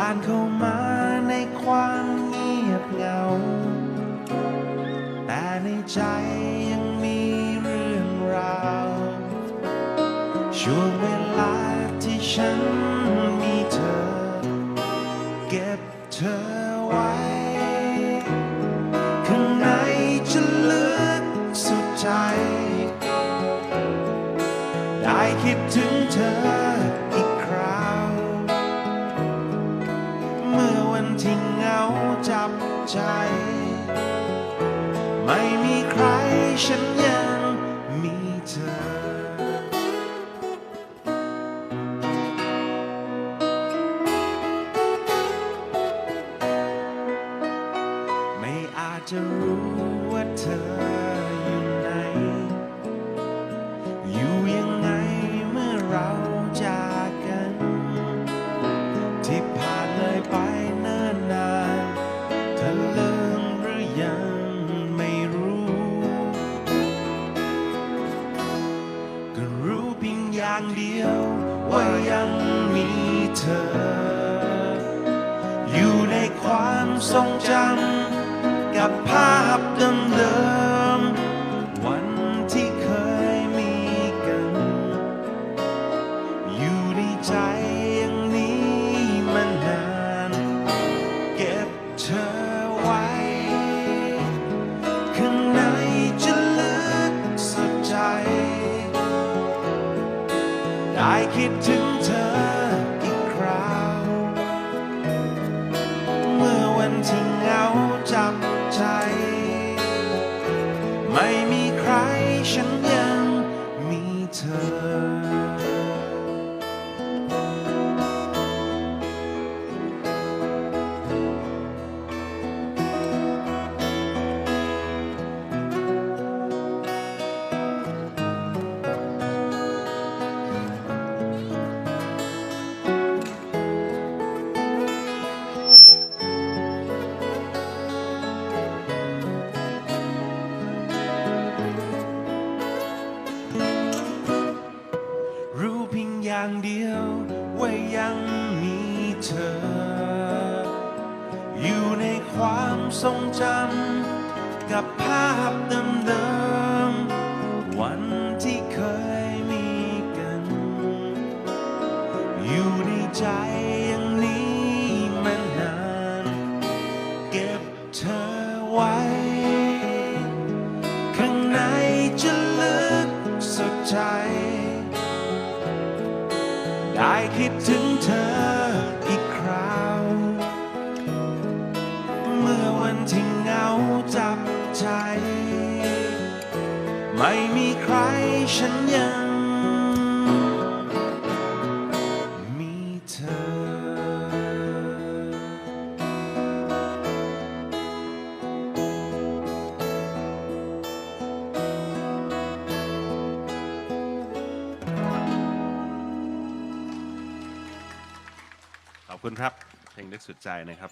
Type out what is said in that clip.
านเข้ามาในความเงียบเหงา แต่ในใจยังมีเรื่องราว ช่วงเวลาที่ฉันมีเธอ เก็บเธอไว้ ข้างในจะลึกสุดใจ ได้คิดถึงเธอ ใจ ไม่มีใครฉันยังมีเธอ ไม่อาจจะรู้ว่าเธออยู่ไหน อยู่ยังไงเมื่อเราจากกัน ที่ผ่านเลยไป อย่างเดียว ว่ายังมีเธอ อยู่ในความทรงจำกับภาพเดิมๆ คิดถึงเธออีกคราว เมื่อวันที่เหงาจับใจ ไม่มีใครฉัน อย่างเดียวว่ายังมีเธอ อยู่ในความทรงจำกับภาพเดิมๆวันที่เคยมีกัน อยู่ในใจอย่างนี้มานานเก็บเธอไว้ ข้างในจะลึกสุดใจ ได้คิดถึงเธออีกคราว เมื่อวันที่เหงาจับใจ ไม่มีใครฉันยัง คุณครับเพลงนึกสุดใจนะครับ